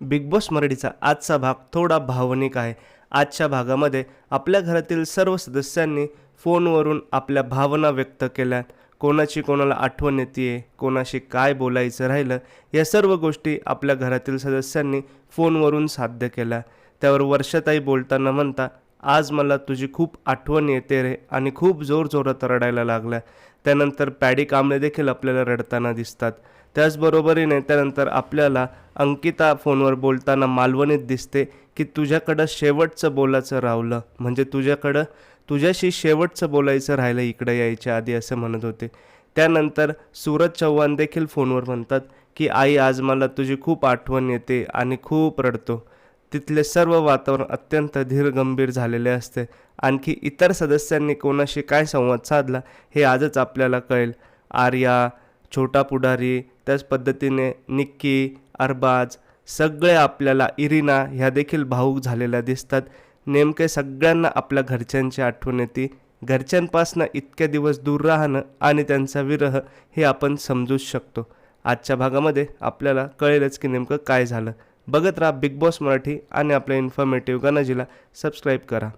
Big boss मराठीचा आजचा भाग थोडा भावनिक आहे. आजच्या भागामध्ये आपल्या घरातील सर्व सदस्यांनी फोनवरून आपल्या भावना व्यक्त केल्या कोणाची कोणाला आठवण येते कोणाशी काय बोलायचं राहिलं या सर्व गोष्टी आपल्या घरातील सदस्यांनी फोनवरून साध्य केल्या. त्यावर वर्षाताई बोलताना म्हणता आज मला तुझी खूप आठवण येते रे आणि खूप जोरजोरात रडायला लागल्या. त्यानंतर पॅडी कांबळे देखील आपल्याला रडताना दिसतात. त्याचबरोबरीने त्यानंतर आपल्याला अंकिता फोनवर बोलताना मालवणीत दिसते की तुझ्याकडं शेवटचं बोलायचं रावलं. म्हणजे तुझ्याकडं तुझ्याशी शेवटचं बोलायचं राहिलं इकडं यायच्या आधी असं म्हणत होते. त्यानंतर सूरज चव्हाण देखील फोनवर म्हणतात की आई आज मला तुझी खूप आठवण येते आणि खूप रडतो. तिथले सर्व वातावरण अत्यंत धीरगंभीर झालेले असते. आणखी इतर सदस्यांनी कोणाशी काय संवाद साधला हे आजच आपल्याला कळेल. आर्या छोटा पुढारी त्याच पद्धतीने निक्की अरबाज सगळे आपल्याला इरिना ह्या देखील भाऊक झालेल्या दिसतात. नेमके सगळ्यांना आपल्या घरच्यांची आठवण येते. घरच्यांपासनं इतके दिवस दूर राहणं आणि त्यांचा विरह हे आपण समजूच शकतो. आजच्या भागामध्ये आपल्याला कळेलच की नेमकं काय झालं. बघत राहा बिग बॉस मराठी आणि आपल्या इन्फॉर्मेटिव्ह गनाजीला सबस्क्राईब करा.